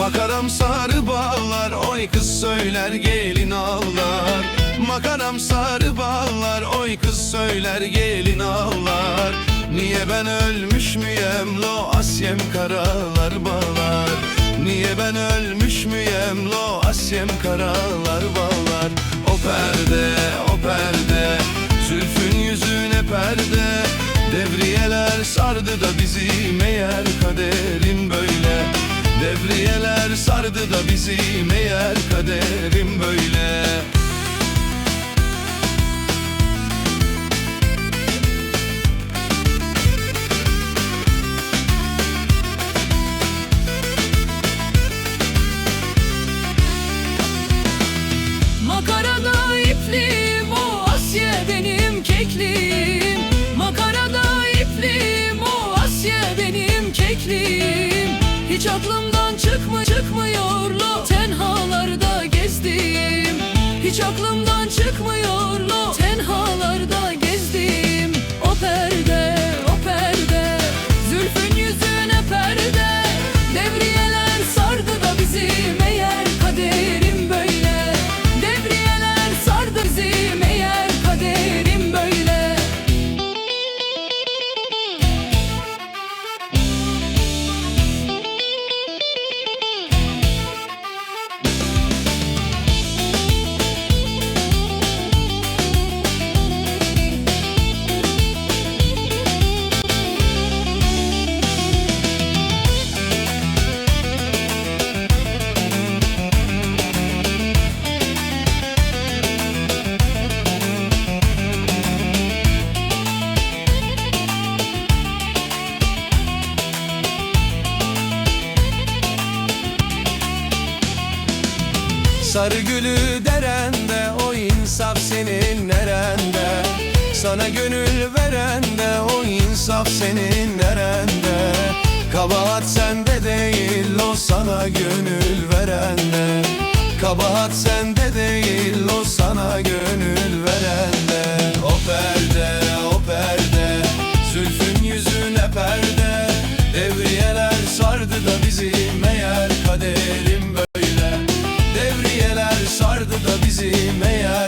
Makaram sarı bağlar Oy kız söyler gelin ağlar. Makaram sarı bağlar Oy kız söyler gelin ağlar. Niye ben ölmüş müyem lo asyem karalar bağlar? Niye ben ölmüş müyem lo asyem karalar bağlar? O perde o perde Zülfün yüzüne perde. Devriyeler sardı da bizi meğer kaderim sardı da bizi meğer kaderim böyle. Makarada ipliğim o Asya benim kekliğim Makarada ipliğim o Asya benim kekliğim Hiç aklımdan çıkma çıkmıyor lo Tenhalarda gezdim Hiç aklımdan çıkmıyor lo Tenhalarda gezdim Sarı gülü derende o insaf senin nerende? Sana gönül verende o insaf senin nerende? Kabahat sende değil o sana gönül verende. Kabahat sende değil o sana gönül May I